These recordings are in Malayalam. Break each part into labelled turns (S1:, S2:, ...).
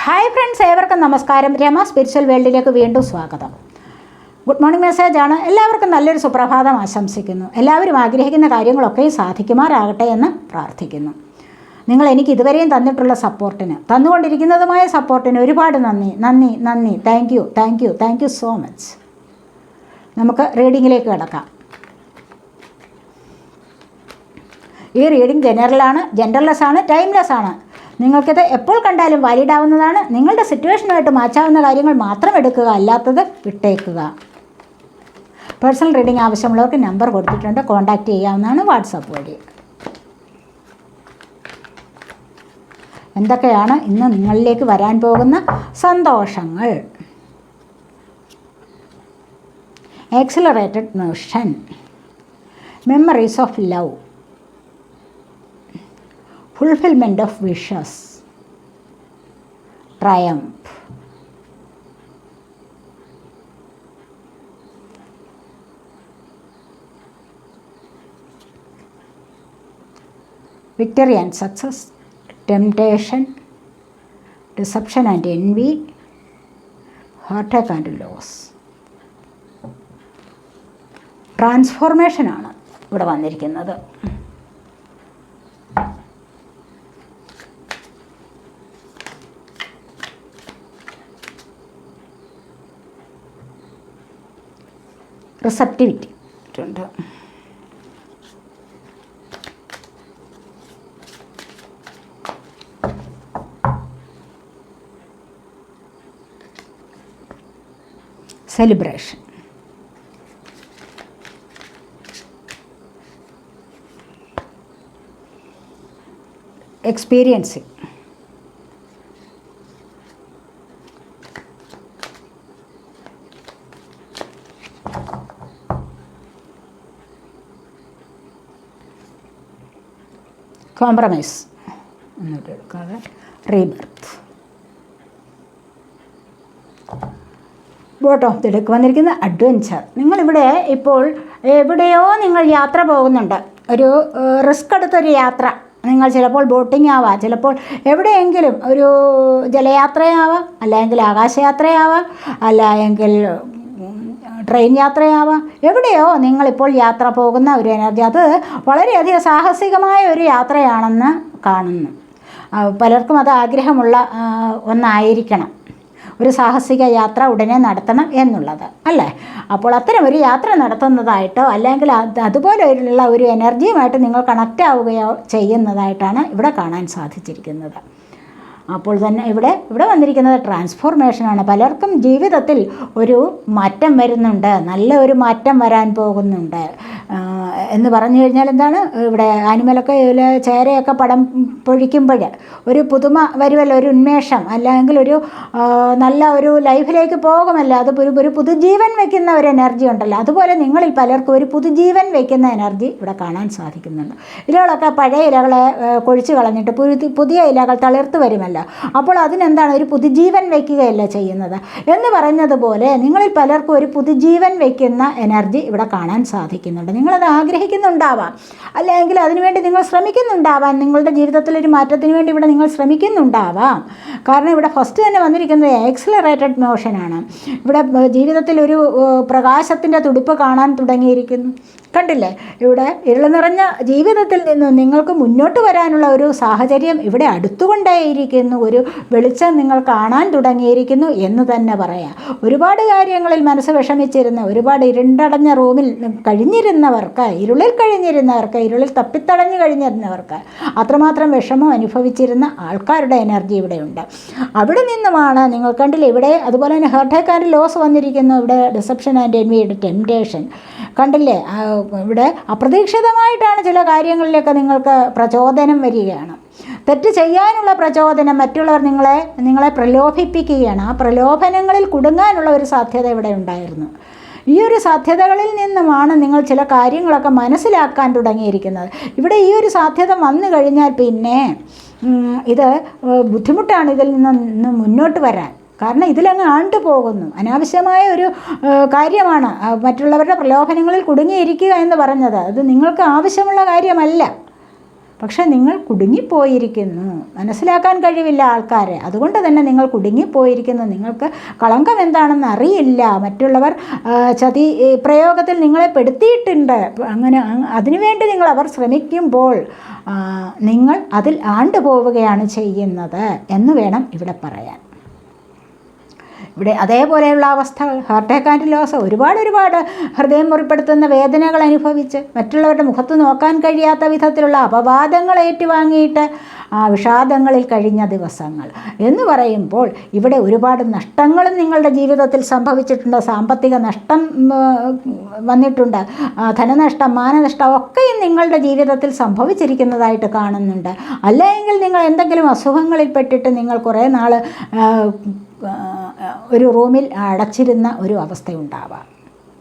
S1: ഹായ് ഫ്രണ്ട്സ് ഏവർക്കും നമസ്കാരം. രമ സ്പിരിച്വൽ വേൾഡിലേക്ക് വീണ്ടും സ്വാഗതം. ഗുഡ് മോർണിംഗ് മെസ്സേജ് ആണ്. എല്ലാവർക്കും നല്ലൊരു സുപ്രഭാതം ആശംസിക്കുന്നു. എല്ലാവരും ആഗ്രഹിക്കുന്ന കാര്യങ്ങളൊക്കെ സാധിക്കുമാറാകട്ടെ എന്ന് പ്രാർത്ഥിക്കുന്നു. നിങ്ങൾ എനിക്ക് ഇതുവരെയും തന്നിട്ടുള്ള സപ്പോർട്ടിന് തന്നുകൊണ്ടിരിക്കുന്നതുമായ സപ്പോർട്ടിന് ഒരുപാട് നന്ദി. നന്ദി നന്ദി. Thank you thank you thank you so much നമുക്ക് റീഡിങ്ങിലേക്ക് കിടക്കാം. ഈ റീഡിംഗ് ജനറലാണ് ജെൻഡർലെസ് ആണ് ടൈംലെസ് ആണ്. നിങ്ങൾക്കിത് എപ്പോൾ കണ്ടാലും വാലിഡ് ആവുന്നതാണ് നിങ്ങളുടെ സിറ്റുവേഷനുമായിട്ട് മാച്ചാവുന്ന കാര്യങ്ങൾ മാത്രം എടുക്കുക അല്ലാത്തത് വിട്ടേക്കുക. പേഴ്സണൽ റീഡിംഗ് ആവശ്യമുള്ളവർക്ക് നമ്പർ കൊടുത്തിട്ടുണ്ട്. കോൺടാക്റ്റ് ചെയ്യാവുന്നതാണ് വാട്സാപ്പ് വഴി. എന്തൊക്കെയാണ് ഇന്ന് നിങ്ങളിലേക്ക് വരാൻ പോകുന്ന സന്തോഷങ്ങൾ? Accelerated motion memories of love fulfillment of wishes, triumph. Victory and success, temptation, deception and envy, heartache and loss. ട്രാൻസ്ഫോർമേഷനാണ് ഇവിടെ വന്നിരിക്കുന്നത് റിസപ്റ്റിവിറ്റി ഉണ്ട് സെലിബ്രേഷൻ എക്സ്പീരിയൻസിങ് കോംപ്രമൈസ് എന്നിട്ട് എടുക്കാതെ റീബർത്ത് ബോട്ട് ഓഫ് ദി വന്നിരിക്കുന്ന അഡ്വഞ്ചർ നിങ്ങളിവിടെ ഇപ്പോൾ എവിടെയോ നിങ്ങൾ യാത്ര പോകുന്നുണ്ട്. ഒരു റിസ്ക് എടുത്തൊരു യാത്ര. നിങ്ങൾ ചിലപ്പോൾ ബോട്ടിംഗ് ആവാം. ചിലപ്പോൾ എവിടെയെങ്കിലും ഒരു ജലയാത്രയാവാം. അല്ലെങ്കിൽ ആകാശയാത്രയാവാം. അല്ല എങ്കിൽ ട്രെയിൻ യാത്രയാവാം. എവിടെയോ നിങ്ങളിപ്പോൾ യാത്ര പോകുന്ന ഒരു എനർജി. അത് വളരെയധികം സാഹസികമായ ഒരു യാത്രയാണെന്ന് കാണുന്നു. പലർക്കും അത് ആഗ്രഹമുള്ള ഒന്നായിരിക്കണം. ഒരു സാഹസിക യാത്ര ഉടനെ നടത്തണം എന്നുള്ളത് അല്ലേ? അപ്പോൾ അത്തരം ഒരു യാത്ര നടത്തുന്നതായിട്ടോ അല്ലെങ്കിൽ അത് അതുപോലെയുള്ള ഒരു എനർജിയുമായിട്ട് നിങ്ങൾ കണക്റ്റ് ആവുകയോ ചെയ്യുന്നതായിട്ടാണ് ഇവിടെ കാണാൻ സാധിച്ചിരിക്കുന്നത്. അപ്പോൾ തന്നെ ഇവിടെ ഇവിടെ വന്നിരിക്കുന്നത് ട്രാൻസ്ഫോർമേഷനാണ് പലർക്കും ജീവിതത്തിൽ ഒരു മാറ്റം വരുന്നുണ്ട്. നല്ല ഒരു മാറ്റം വരാൻ പോകുന്നുണ്ട്. എന്ന് പറഞ്ഞു കഴിഞ്ഞാൽ എന്താണ്? ഇവിടെ ആനിമലൊക്കെ ഇതിലെ ചേരയൊക്കെ പടം പൊഴിക്കുമ്പോൾ ഒരു പുതുമ വരുമല്ലോ ഒരു ഉന്മേഷം. അല്ലെങ്കിൽ ഒരു നല്ല ഒരു ലൈഫിലേക്ക് പോകുമല്ലോ. അത് ഒരു ഒരു പുതുജീവൻ വയ്ക്കുന്ന ഒരു എനർജി ഉണ്ടല്ലോ. അതുപോലെ നിങ്ങളിൽ പലർക്കും ഒരു പുതുജീവൻ വയ്ക്കുന്ന എനർജി ഇവിടെ കാണാൻ സാധിക്കുന്നുണ്ട്. ഇലകളൊക്കെ പഴയ ഇലകളെ കൊഴിച്ചു കളഞ്ഞിട്ട് പുതിയ ഇലകൾ തളിർത്ത് വരുമല്ലോ. അപ്പോൾ അതിനെന്താണ്? ഒരു പുതുജീവൻ വയ്ക്കുകയല്ല ചെയ്യുന്നത്. എന്ന് പറഞ്ഞതുപോലെ നിങ്ങളിൽ പലർക്കും ഒരു പുതുജീവൻ വയ്ക്കുന്ന എനർജി ഇവിടെ കാണാൻ സാധിക്കുന്നുണ്ട്. നിങ്ങളത് ആഗ്രഹിക്കുന്നുണ്ടാവാം. അല്ലെങ്കിൽ അതിനുവേണ്ടി നിങ്ങൾ ശ്രമിക്കുന്നുണ്ടാവാം. നിങ്ങളുടെ ജീവിതത്തിൽ ഒരു മാറ്റത്തിന് വേണ്ടി ഇവിടെ നിങ്ങൾ ശ്രമിക്കുന്നുണ്ടാവാം. കാരണം ഇവിടെ ഫസ്റ്റ് തന്നെ വന്നിരിക്കുന്നത് എക്സലറേറ്റഡ് മോഷനാണ് ഇവിടെ ജീവിതത്തിൽ ഒരു പ്രകാശത്തിന്റെ തുടിപ്പ് കാണാൻ തുടങ്ങിയിരിക്കുന്നു. കണ്ടില്ലേ? ഇവിടെ ഇരുള നിറഞ്ഞ ജീവിതത്തിൽ നിന്ന് നിങ്ങൾക്ക് മുന്നോട്ട് വരാനുള്ള ഒരു സാഹചര്യം ഇവിടെ അടുത്തുകൊണ്ടേയിരിക്കുന്നു. ഒരു വെളിച്ചം നിങ്ങൾ കാണാൻ തുടങ്ങിയിരിക്കുന്നു എന്ന് തന്നെ പറയാം. ഒരുപാട് കാര്യങ്ങളിൽ മനസ്സ് വിഷമിച്ചിരുന്ന ഒരുപാട് ഇരുണ്ടടഞ്ഞ റൂമിൽ കഴിഞ്ഞിരുന്നവർക്ക് ഇരുളിൽ കഴിഞ്ഞിരുന്നവർക്ക് ഇരുളിൽ തപ്പിത്തടഞ്ഞു കഴിഞ്ഞിരുന്നവർക്ക് അത്രമാത്രം വിഷമം അനുഭവിച്ചിരുന്ന ആൾക്കാരുടെ എനർജി ഇവിടെയുണ്ട് അവിടെ നിന്നുമാണ് നിങ്ങൾ കണ്ടില്ല ഇവിടെ അതുപോലെ തന്നെ ഹെർട്ടേക്കാരിൽ ലോസ് വന്നിരിക്കുന്നു. ഇവിടെ ഡിസപ്ഷൻ ആൻഡ് എൻവിയുടെ ടെംപ്റ്റേഷൻ കണ്ടില്ലേ? ഇവിടെ അപ്രതീക്ഷിതമായിട്ടാണ് ചില കാര്യങ്ങളിലൊക്കെ നിങ്ങൾക്ക് പ്രചോദനം വരികയാണ്. തെറ്റ് ചെയ്യാനുള്ള പ്രചോദനം മറ്റുള്ളവർ നിങ്ങളെ നിങ്ങളെ പ്രലോഭിപ്പിക്കുകയാണ്. ആ പ്രലോഭനങ്ങളിൽ കുടുങ്ങാനുള്ള ഒരു സാധ്യത ഇവിടെ ഉണ്ടായിരുന്നു. ഈ ഒരു സാധ്യതകളിൽ നിന്നുമാണ് നിങ്ങൾ ചില കാര്യങ്ങളൊക്കെ മനസ്സിലാക്കാൻ തുടങ്ങിയിരിക്കുന്നത്. ഇവിടെ ഈ ഒരു സാധ്യത വന്നു കഴിഞ്ഞാൽ പിന്നെ ഇത് ബുദ്ധിമുട്ടാണ് ഇതിൽ നിന്ന് മുന്നോട്ട് വരാൻ. കാരണം ഇതിലങ്ങ് ആണ്ടു പോകുന്നു. അനാവശ്യമായ ഒരു കാര്യമാണ് മറ്റുള്ളവരുടെ പ്രലോഭനങ്ങളിൽ കുടുങ്ങിയിരിക്കുക എന്ന് പറഞ്ഞത്. അത് നിങ്ങൾക്ക് ആവശ്യമുള്ള കാര്യമല്ല. പക്ഷേ നിങ്ങൾ കുടുങ്ങിപ്പോയിരിക്കുന്നു. മനസ്സിലാക്കാൻ കഴിവില്ല ആൾക്കാരെ. അതുകൊണ്ട് തന്നെ നിങ്ങൾ കുടുങ്ങിപ്പോയിരിക്കുന്നു. നിങ്ങൾക്ക് കളങ്കം എന്താണെന്ന് അറിയില്ല. മറ്റുള്ളവർ ചതി പ്രയോഗത്തിൽ നിങ്ങളെ പെടുത്തിയിട്ടുണ്ട്. അങ്ങനെ അതിനുവേണ്ടി നിങ്ങൾ അവർ ശ്രമിക്കുമ്പോൾ നിങ്ങൾ അതിൽ ആണ്ടുപോവുകയാണ് ചെയ്യുന്നത് എന്ന് വേണം ഇവിടെ പറയാൻ. ഇവിടെ അതേപോലെയുള്ള അവസ്ഥ ഹാർട്ട് ആൻഡ് ലോസ് ഒരുപാട് ഒരുപാട് ഹൃദയം മുറിപ്പെടുത്തുന്ന വേദനകൾ അനുഭവിച്ച് മറ്റുള്ളവരുടെ മുഖത്ത് നോക്കാൻ കഴിയാത്ത വിധത്തിലുള്ള അപവാദങ്ങൾ ഏറ്റുവാങ്ങിയിട്ട് ആ വിഷാദങ്ങളിൽ കഴിഞ്ഞ ദിവസങ്ങൾ. എന്ന് പറയുമ്പോൾ ഇവിടെ ഒരുപാട് നഷ്ടങ്ങളും നിങ്ങളുടെ ജീവിതത്തിൽ സംഭവിച്ചിട്ടുണ്ട്. സാമ്പത്തിക നഷ്ടം വന്നിട്ടുണ്ട്. ധനനഷ്ടം മാനനഷ്ടം ഒക്കെയും നിങ്ങളുടെ ജീവിതത്തിൽ സംഭവിച്ചിരിക്കുന്നതായിട്ട് കാണുന്നുണ്ട്. അല്ലെങ്കിൽ നിങ്ങൾ എന്തെങ്കിലും അസുഖങ്ങളിൽ പെട്ടിട്ട് നിങ്ങൾ കുറേ നാൾ ഒരു റൂമിൽ അടച്ചിരുന്ന ഒരു അവസ്ഥയുണ്ടാവാം.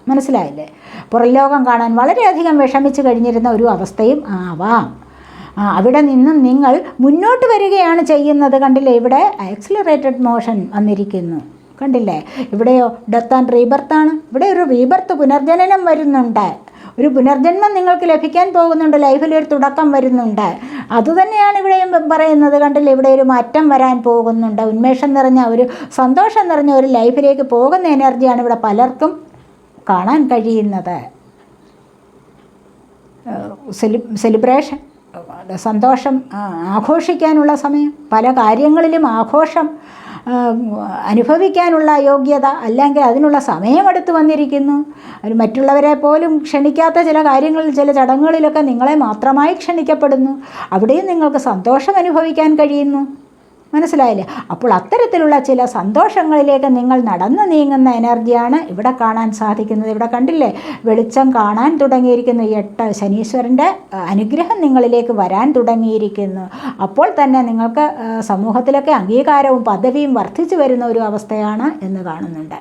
S1: മനസ്സിലായില്ലേ? പുറം ലോകം കാണാൻ വളരെയധികം വിഷമിച്ച് കഴിഞ്ഞിരുന്ന ഒരു അവസ്ഥയും ആവാം. അവിടെ നിന്നും നിങ്ങൾ മുന്നോട്ട് വരികയാണ് ചെയ്യുന്നത് കണ്ടില്ലേ? ഇവിടെ ആക്സിലറേറ്റഡ് മോഷൻ വന്നിരിക്കുന്നു. കണ്ടില്ലേ? ഇവിടെയോ ഡെത്ത് ആൻഡ് റീബർത്താണ് ഇവിടെ ഒരു റീബർത്ത് പുനർജനനം വരുന്നുണ്ട്. ഒരു പുനർജന്മം നിങ്ങൾക്ക് ലഭിക്കാൻ പോകുന്നുണ്ട്. ലൈഫിൽ ഒരു തുടക്കം വരുന്നുണ്ട്. അതുതന്നെയാണ് ഇവിടെയും പറയുന്നത്. കണ്ടില്ല? ഇവിടെ ഒരു മാറ്റം വരാൻ പോകുന്നുണ്ട്. ഉന്മേഷം നിറഞ്ഞ ഒരു സന്തോഷം നിറഞ്ഞ ഒരു ലൈഫിലേക്ക് പോകുന്ന എനർജിയാണ് ഇവിടെ പലർക്കും കാണാൻ കഴിയുന്നത്. സെലി സെലിബ്രേഷൻ സന്തോഷം ആഘോഷിക്കാനുള്ള സമയം പല കാര്യങ്ങളിലും ആഘോഷം അനുഭവിക്കാനുള്ള യോഗ്യത അല്ലെങ്കിൽ അതിനുള്ള സമയമെടുത്ത് വന്നിരിക്കുന്നു. അത് മറ്റുള്ളവരെ പോലും ക്ഷണിക്കാത്ത ചില കാര്യങ്ങളിൽ ചില ചടങ്ങുകളിലൊക്കെ നിങ്ങളെ മാത്രമായി ക്ഷണിക്കപ്പെടുന്നു. അവിടെയും നിങ്ങൾക്ക് സന്തോഷം അനുഭവിക്കാൻ കഴിയുന്നു. മനസ്സിലായില്ലേ? അപ്പോൾ അത്തരത്തിലുള്ള ചില സന്തോഷങ്ങളിലേക്ക് നിങ്ങൾ നടന്നു നീങ്ങുന്ന എനർജിയാണ് ഇവിടെ കാണാൻ സാധിക്കുന്നത്. ഇവിടെ കണ്ടില്ലേ? വെളിച്ചം കാണാൻ തുടങ്ങിയിരിക്കുന്നു. എട്ട് ശനീശ്വരന്റെ അനുഗ്രഹം നിങ്ങളിലേക്ക് വരാൻ തുടങ്ങിയിരിക്കുന്നു. അപ്പോൾ തന്നെ നിങ്ങൾക്ക് സമൂഹത്തിലൊക്കെ അംഗീകാരവും പദവിയും വർദ്ധിച്ചു വരുന്ന ഒരു അവസ്ഥയാണ് എന്ന് കാണുന്നുണ്ട്.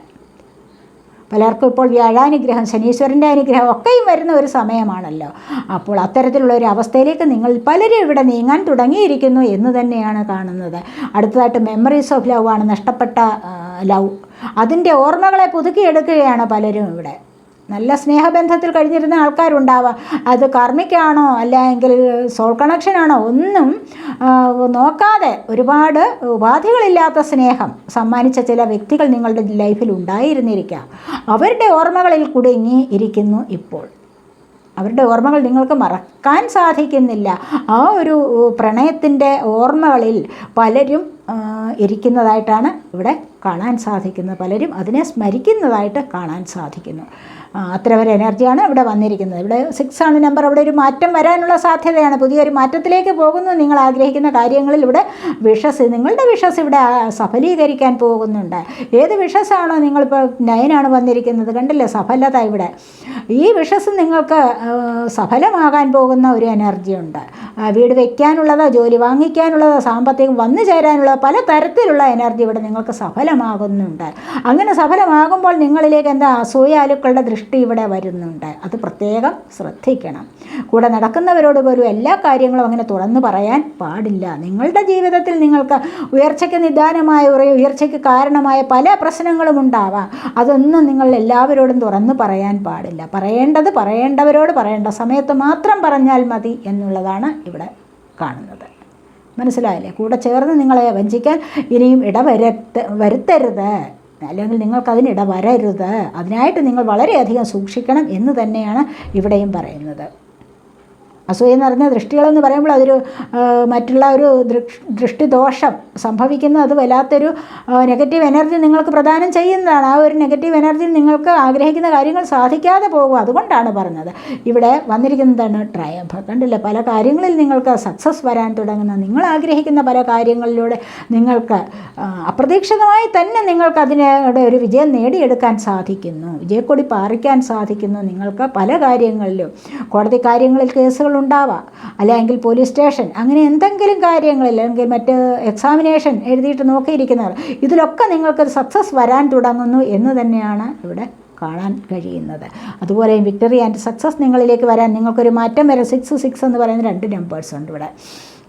S1: പലർക്കും ഇപ്പോൾ വ്യാഴാനുഗ്രഹം ശനീശ്വരന്റെ അനുഗ്രഹം ഒക്കെയും വരുന്ന ഒരു സമയമാണല്ലോ. അപ്പോൾ അത്തരത്തിലുള്ള ഒരു അവസ്ഥയിലേക്ക് നിങ്ങൾ പലരും ഇവിടെ നീങ്ങാൻ തുടങ്ങിയിരിക്കുന്നു എന്ന് തന്നെയാണ് കാണുന്നത്. അടുത്തതായിട്ട് മെമ്മറീസ് ഓഫ് ലവ് ആണ് നഷ്ടപ്പെട്ട ലവ്. അതിന്റെ ഓർമ്മകളെ പുതുക്കിയെടുക്കുകയാണ് പലരും ഇവിടെ. നല്ല സ്നേഹബന്ധത്തിൽ കഴിഞ്ഞിരുന്ന ആൾക്കാരുണ്ടാവാം. അത് കർമ്മിക്കാണോ അല്ലെങ്കിൽ സോൾ കണക്ഷനാണോ? ഒന്നും നോക്കാതെ ഒരുപാട് ഉപാധികളില്ലാത്ത സ്നേഹം സമ്മാനിച്ച ചില വ്യക്തികൾ നിങ്ങളുടെ ലൈഫിൽ ഉണ്ടായിരുന്നിരിക്കാം. അവരുടെ ഓർമ്മകളിൽ കുടുങ്ങി ഇരിക്കുന്നു ഇപ്പോൾ. അവരുടെ ഓർമ്മകൾ നിങ്ങൾക്ക് മറക്കാൻ സാധിക്കുന്നില്ല. ആ ഒരു പ്രണയത്തിന്റെ ഓർമ്മകളിൽ പലരും ഇരിക്കുന്നതായിട്ടാണ് ഇവിടെ കാണാൻ സാധിക്കുന്നു. പലരും അതിനെ സ്മരിക്കുന്നതായിട്ട് കാണാൻ സാധിക്കുന്നു. അത്ര ഒരു എനർജിയാണ് ഇവിടെ വന്നിരിക്കുന്നത്. ഇവിടെ സിക്സ് ആണ് നമ്പർ. അവിടെ ഒരു മാറ്റം വരാനുള്ള സാധ്യതയാണ്. പുതിയൊരു മാറ്റത്തിലേക്ക് പോകുന്നു. നിങ്ങൾ ആഗ്രഹിക്കുന്ന കാര്യങ്ങളിൽ ഇവിടെ വിഷസ് നിങ്ങളുടെ വിഷസ് ഇവിടെ സഫലീകരിക്കാൻ പോകുന്നുണ്ട്. ഏത് വിഷസാണോ നിങ്ങളിപ്പോൾ നയനാണ് വന്നിരിക്കുന്നത്. കണ്ടില്ലേ? സഫലത ഇവിടെ. ഈ വിഷസ് നിങ്ങൾക്ക് സഫലമാകാൻ പോകുന്ന ഒരു എനർജിയുണ്ട് വീട് വയ്ക്കാനുള്ളതോ ജോലി വാങ്ങിക്കാനുള്ളതോ സാമ്പത്തികം വന്നു ചേരാനുള്ള പല തരത്തിലുള്ള എനർജി ഇവിടെ നിങ്ങൾക്ക് സഫലമാകുന്നുണ്ട്. അങ്ങനെ സഫലമാകുമ്പോൾ നിങ്ങളിലേക്ക് എന്താ അസൂയാലുക്കളുടെ ദൃഷ്ടി ഇവിടെ വരുന്നുണ്ട്. അത് പ്രത്യേകം ശ്രദ്ധിക്കണം. കൂടെ നടക്കുന്നവരോട് പോലും എല്ലാ കാര്യങ്ങളും അങ്ങനെ തുറന്നു പറയാൻ പാടില്ല. നിങ്ങളുടെ ജീവിതത്തിൽ നിങ്ങൾക്ക് ഉയർച്ചയ്ക്ക് നിദാനമായ ഉയർച്ചയ്ക്ക് കാരണമായ പല പ്രശ്നങ്ങളും ഉണ്ടാവാം. അതൊന്നും നിങ്ങൾ എല്ലാവരോടും തുറന്നു പറയാൻ പാടില്ല. പറയേണ്ടത് പറയേണ്ടവരോട് പറയേണ്ട സമയത്ത് മാത്രം പറഞ്ഞാൽ മതി എന്നുള്ളതാണ് ഇവിടെ കാണുന്നത്. മനസ്സിലായില്ലേ? കൂടെ ചേർന്ന് നിങ്ങളെ വഞ്ചിക്കാൻ ഇനിയും ഇടവരത്ത് വരുത്തരുത്. അല്ലെങ്കിൽ നിങ്ങൾക്കതിന് ഇടവരരുത് അതിനായിട്ട് നിങ്ങൾ വളരെയധികം സൂക്ഷിക്കണം എന്ന് തന്നെയാണ് ഇവിടെയും പറയുന്നത്. അസൂയ നിറഞ്ഞ ദൃഷ്ടികളെന്ന് പറയുമ്പോൾ അതൊരു മറ്റുള്ള ഒരു ദൃഷ്ടി ദൃഷ്ടിദോഷം സംഭവിക്കുന്ന അത് വല്ലാത്തൊരു നെഗറ്റീവ് എനർജി നിങ്ങൾക്ക് പ്രദാനം ചെയ്യുന്നതാണ്. ആ ഒരു നെഗറ്റീവ് എനർജി നിങ്ങൾക്ക് ആഗ്രഹിക്കുന്ന കാര്യങ്ങൾ സാധിക്കാതെ പോകും. അതുകൊണ്ടാണ് പറഞ്ഞത്. ഇവിടെ വന്നിരിക്കുന്നതാണ് ട്രയംഫ് കണ്ടില്ലേ? പല കാര്യങ്ങളിൽ നിങ്ങൾക്ക് സക്സസ് വരാൻ തുടങ്ങുന്ന നിങ്ങൾ ആഗ്രഹിക്കുന്ന പല കാര്യങ്ങളിലൂടെ നിങ്ങൾക്ക് അപ്രതീക്ഷിതമായി തന്നെ നിങ്ങൾക്ക് അതിനോട് ഒരു വിജയം നേടിയെടുക്കാൻ സാധിക്കുന്നു. വിജയക്കൊടി പാറിക്കാൻ സാധിക്കുന്നു. നിങ്ങൾക്ക് പല കാര്യങ്ങളിലും കോടതി കാര്യങ്ങളിൽ കേസുകൾ ഉണ്ടാവാം. അല്ലെങ്കിൽ പോലീസ് സ്റ്റേഷൻ അങ്ങനെ എന്തെങ്കിലും കാര്യങ്ങളിൽ അല്ലെങ്കിൽ മറ്റ് എക്സാമിനേഷൻ എഴുതിയിട്ട് നോക്കിയിരിക്കുന്നവർ ഇതിലൊക്കെ നിങ്ങൾക്ക് സക്സസ് വരാൻ തുടങ്ങുന്നു എന്ന് തന്നെയാണ് ഇവിടെ കാണാൻ കഴിയുന്നത്. അതുപോലെ വിക്ടറി ആൻഡ് സക്സസ് നിങ്ങളിലേക്ക് വരാൻ നിങ്ങൾക്കൊരു മാറ്റം വരെ. സിക്സ് സിക്സ് എന്ന് പറയുന്ന രണ്ട് നമ്പേഴ്സ് ഉണ്ട് ഇവിടെ.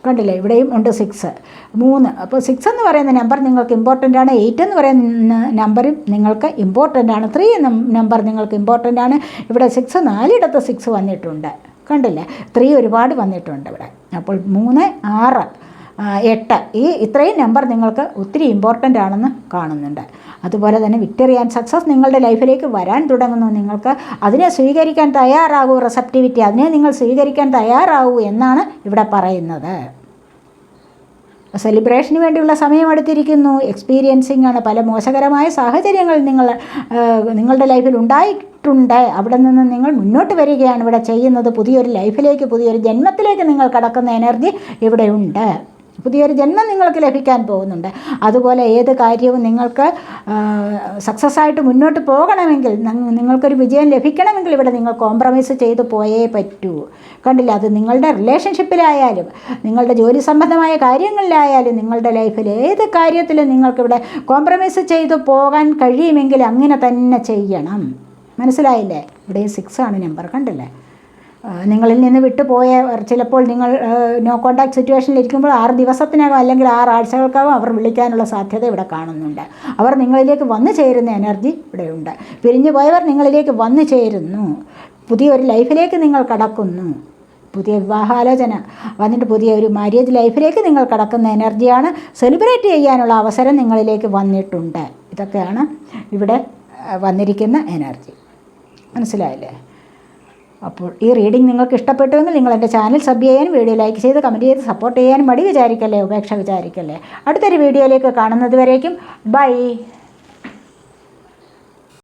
S1: കണ്ടില്ലേ? ഇവിടെയും ഉണ്ട് സിക്സ് മൂന്ന്. അപ്പോൾ സിക്സ് എന്ന് പറയുന്ന നമ്പർ നിങ്ങൾക്ക് ഇമ്പോർട്ടന്റ് ആണ്. എയ്റ്റ് എന്ന് പറയുന്ന നമ്പറും നിങ്ങൾക്ക് ഇമ്പോർട്ടന്റ് ആണ്. ത്രീ നമ്പർ നിങ്ങൾക്ക് ഇമ്പോർട്ടന്റ് ആണ്. ഇവിടെ സിക്സ് നാലിടത്ത് സിക്സ് വന്നിട്ടുണ്ട്. കണ്ടില്ലേ. ത്രീ ഒരുപാട് വന്നിട്ടുണ്ട് ഇവിടെ. അപ്പോൾ മൂന്ന് ആറ് എട്ട്. ഈ ഇത്രയും നമ്പർ നിങ്ങൾക്ക് ഒത്തിരി ഇമ്പോർട്ടന്റ് ആണെന്ന് കാണുന്നുണ്ട്. അതുപോലെ തന്നെ വിക്ടറി ആൻഡ് സക്സസ് നിങ്ങളുടെ ലൈഫിലേക്ക് വരാൻ തുടങ്ങുന്നു. നിങ്ങൾക്ക് അതിനെ സ്വീകരിക്കാൻ തയ്യാറാകൂ. റിസപ്റ്റിവിറ്റി അതിനെ നിങ്ങൾ സ്വീകരിക്കാൻ തയ്യാറാവൂ എന്നാണ് ഇവിടെ പറയുന്നത്. സെലിബ്രേഷന് വേണ്ടിയുള്ള സമയം എടുത്തിരിക്കുന്നു. എക്സ്പീരിയൻസിങ് ആണ്. പല മോശകരമായ സാഹചര്യങ്ങൾ നിങ്ങൾ നിങ്ങളുടെ ലൈഫിൽ ഉണ്ടായിട്ടുണ്ട് അവിടെ നിന്ന് നിങ്ങൾ മുന്നോട്ട് വരികയാണ് ഇവിടെ ചെയ്യുന്നത്. പുതിയൊരു ലൈഫിലേക്ക് പുതിയൊരു ജന്മത്തിലേക്ക് നിങ്ങൾ കടക്കുന്ന എനർജി ഇവിടെ ഉണ്ട്. പുതിയൊരു ജന്മം നിങ്ങൾക്ക് ലഭിക്കാൻ പോകുന്നുണ്ട്. അതുപോലെ ഏത് കാര്യവും നിങ്ങൾക്ക് സക്സസ് ആയിട്ട് മുന്നോട്ട് പോകണമെങ്കിൽ നിങ്ങൾക്കൊരു വിജയം ലഭിക്കണമെങ്കിൽ ഇവിടെ നിങ്ങൾ കോംപ്രമൈസ് ചെയ്ത് പോയേ പറ്റൂ. കണ്ടില്ല? അത് നിങ്ങളുടെ റിലേഷൻഷിപ്പിലായാലും നിങ്ങളുടെ ജോലി സംബന്ധമായ കാര്യങ്ങളിലായാലും നിങ്ങളുടെ ലൈഫിൽ ഏത് കാര്യത്തിലും നിങ്ങൾക്കിവിടെ കോംപ്രമൈസ് ചെയ്ത് പോകാൻ കഴിയുമെങ്കിൽ അങ്ങനെ തന്നെ ചെയ്യണം. മനസ്സിലായില്ലേ? ഇവിടെ സിക്സ് ആണ് നമ്പർ കണ്ടില്ലേ? നിങ്ങളിൽ നിന്ന് വിട്ടുപോയ ചിലപ്പോൾ നിങ്ങൾ നോ കോണ്ടാക്ട് സിറ്റുവേഷനിൽ ഇരിക്കുമ്പോൾ ആറ് ദിവസത്തിനകം അല്ലെങ്കിൽ ആറ് ആഴ്ചകൾക്കകം അവർ വിളിക്കാനുള്ള സാധ്യത ഇവിടെ കാണുന്നുണ്ട്. അവർ നിങ്ങളിലേക്ക് വന്നു ചേരുന്ന എനർജി ഇവിടെയുണ്ട്. പിരിഞ്ഞു പോയവർ നിങ്ങളിലേക്ക് വന്നു ചേരുന്നു. പുതിയൊരു ലൈഫിലേക്ക് നിങ്ങൾ കടക്കുന്നു. പുതിയ വിവാഹാലോചന വന്നിട്ട് പുതിയ ഒരു മാര്യേജ് ലൈഫിലേക്ക് നിങ്ങൾ കടക്കുന്ന എനർജിയാണ് സെലിബ്രേറ്റ് ചെയ്യാനുള്ള അവസരം നിങ്ങളിലേക്ക് വന്നിട്ടുണ്ട്. ഇതൊക്കെയാണ് ഇവിടെ വന്നിരിക്കുന്ന എനർജി മനസ്സിലായില്ലേ? അപ്പോൾ ഈ റീഡിംഗ് നിങ്ങൾക്ക് ഇഷ്ടപ്പെട്ടുവെങ്കിൽ നിങ്ങൾ എന്റെ ചാനൽ സബ് ചെയ്യാനും വീഡിയോ ലൈക്ക് ചെയ്ത് കമന്റ് ചെയ്ത് സപ്പോർട്ട് ചെയ്യാനും മടി വിചാരിക്കല്ലേ ഉപേക്ഷ വിചാരിക്കല്ലേ? അടുത്തൊരു വീഡിയോയിലേക്ക് കാണുന്നത് വരേക്കും. ബൈ